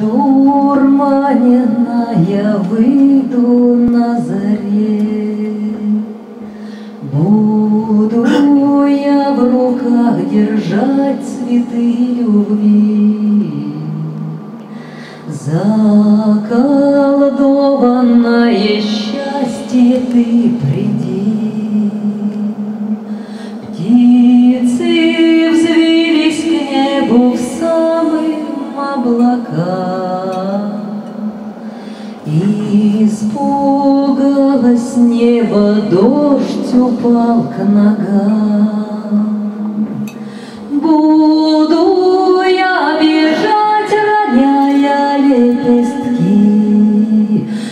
Одурманенная выйду на заре, Буду я в руках держать цветы любви. Заколдованное счастье ты приди. Облакам. Испугалось небо, дождь упал к ногам. Буду я бежать, роняя лепестки.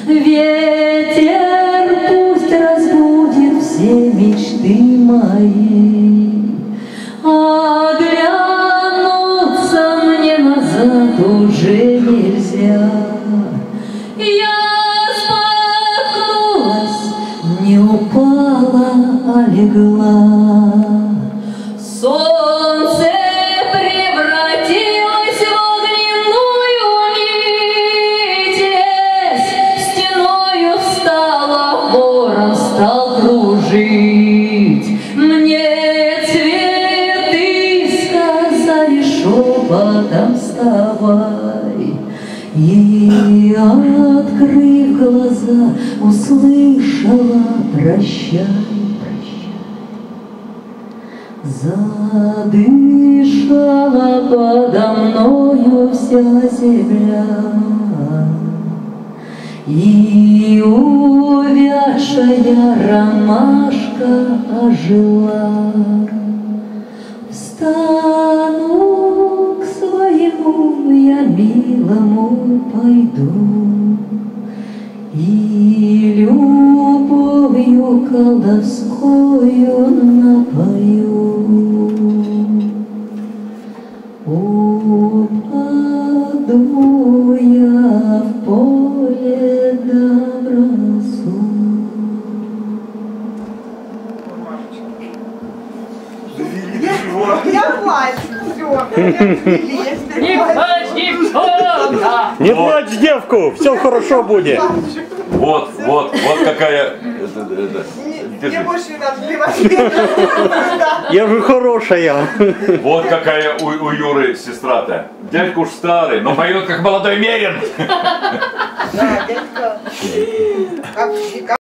Ветер пусть разбудит все мечты мои. Уже нельзя. Я споткнулась, не упала, а легла. Солнце превратилось в огненную нить, стеною встала, ворон стал кружить. Мне цветы сказали шепотом вставай. И, открыв глаза, услышала прощай. Задышала подо мною вся земля, И увядшая ромашка ожила. Встану своему я милому пойду, И любовью колдовскою напою. Упаду я в поле да бросу. Я плачу, все. Не плачь, девчонка! Не плачь, девку, все хорошо будет. Вот, вот, вот какая... это- это- Мне держи. больше не надо плевать. Я же хорошая. Вот какая у, у Юры сестра-то. Дядька уж старый, но поет как молодой мерин. Да, дядька.